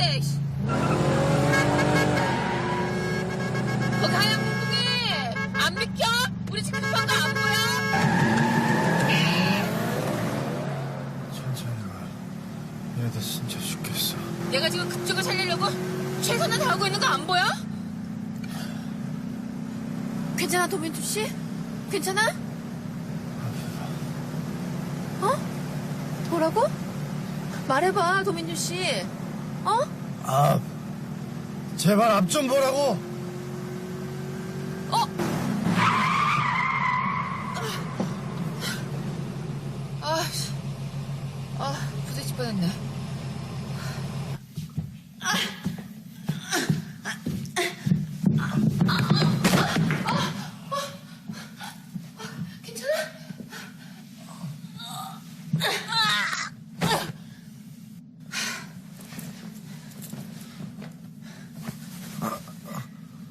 때. 거기 하얀 콩콩이 안 비켜? 우리 지금 급한 거 안 보여? 천천히 가. 얘들 진짜 죽겠어. 내가 지금 그쪽을 살리려고 최선을 다하고 있는 거 안 보여? 괜찮아, 도민투 씨? 괜찮아? 어? 뭐라고? 말해봐, 도민주 씨. 어? 아, 제발 앞 좀 보라고. 어? 아, 씨. 아, 부딪힐 뻔했네.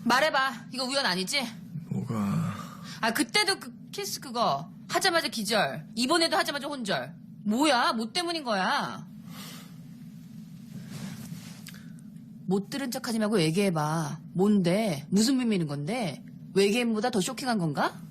말해봐. 이거 우연 아니지? 뭐가? 아, 그때도 그 키스 그거 하자마자 기절. 이번에도 하자마자 혼절. 뭐야? 뭐 때문인 거야? 못 들은 척 하지 말고 얘기해봐. 뭔데? 무슨 비밀인 건데? 외계인보다 더 쇼킹한 건가?